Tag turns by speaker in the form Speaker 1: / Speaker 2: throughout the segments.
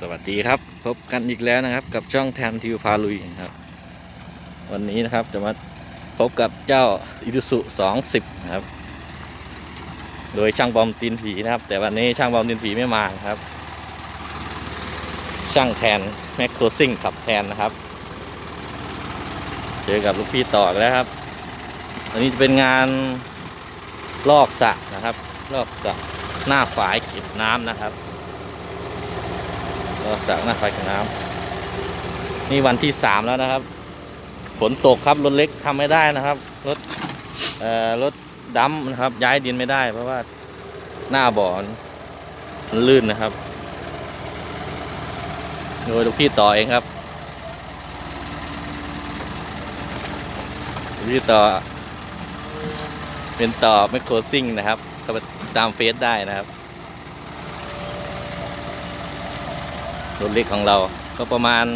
Speaker 1: สวัสดีครับ พบกันอีกแล้วนะครับ กับช่องแทนทิวพาลุยนะครับ วันนี้นะครับจะมาพบกับเจ้าอิดุสุ210นะครับ โดยช่างบอมตีนผีนะครับ แต่วันนี้ช่างบอมตีนผีไม่มาครับ ช่างแทนแม็กโครซิ่งขับแทนนะครับ เจอกับลูกพี่ต่อแล้วครับวันนี้จะเป็นงานลอกสระนะครับ ลอกสระหน้าฝายเก็บน้ำนะครับ ก็จากหน้าไฟกับน้ำนี่วันที่สามแล้วนะครับฝนตกครับรถเล็กทำไม่ได้นะครับรถเอ่อรถดัมนะครับ ย้ายดินไม่ได้ เพราะว่าหน้าบ่อมันลื่นนะครับโดยลูกพี่ต่อเองครับลูกพี่ต่อ เป็นต่อไมโครซิ่งนะครับเข้าไปตามเฟซได้นะครับ รถเล็กของเราก็ประมาณ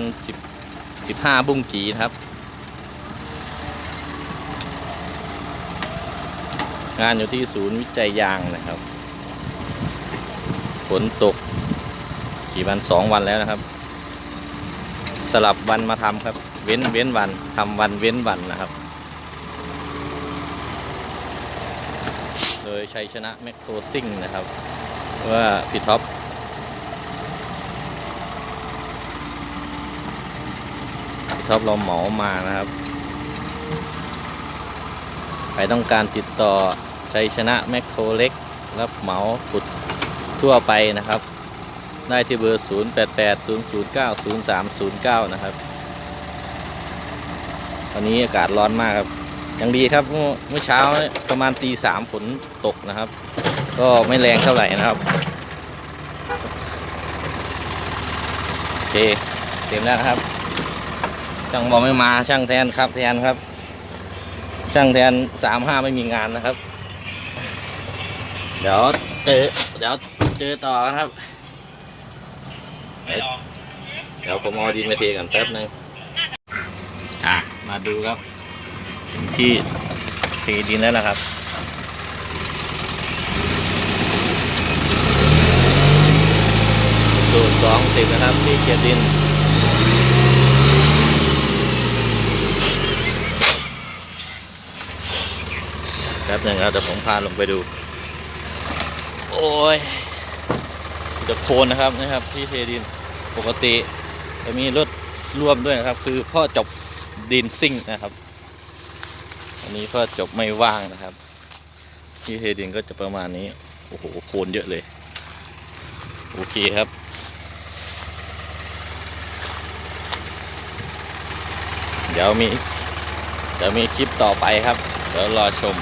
Speaker 1: 10 15 บุ้งกีนะครับ งานอยู่ที่ศูนย์วิจัยยางนะครับ ฝนตกกี่วันสองวันแล้วนะครับ สลับวันมาทำครับ เว้นเว้นวันทำวันเว้นวันนะครับ โดยชัยชนะแมคโครซิ่งนะครับ ว่าพี่ท็อป ท็อปเราเหมามานะครับ ใครต้องการติดต่อชัยชนะแมคโครเล็ก รับเหมาขุดทั่วไปนะครับ ได้ที่เบอร์ 0 8 8 0 0 9 0 3 0 9 นะครับ ตอนนี้อากาศร้อนมากครับยังดีครับเมื่อเช้าประมาณตีสามฝนตกนะครับ ก็ไม่แรงเท่าไหร่นะครับโอเคเต็มแล้วนะครับ ช่างบอกไม่มาช่างแทนครับแทนครับ ช่างแทนสามห้าไม่มีงานนะครับ เดี๋ยวเจอเดี๋ยวเจอต่อครับ เดี๋ยวผมเอาดินมาเทกันแป๊บนึงอะมาดูครับ ที่เทดินแล้วนะครับสูตรสองสิบนะครับที่เกียดิน ป๊บนึงครับเดี๋ยวผมพาลงไปดู โอ้ยจะโคนนะครับนะครับ ที่เทดินปกติจะมีรถร่วมด้วยนะครับ คือพ่อจบดินซิ่งนะครับ อันนี้พ่อจบไม่ว่างนะครับ ที่เทดินก็จะประมาณนี้ โอ้โหโคนเยอะเลย โอเคครับเดี๋ยวมีเดี๋ยวมีคลิปต่อไปครับ เดี๋ยวรอชม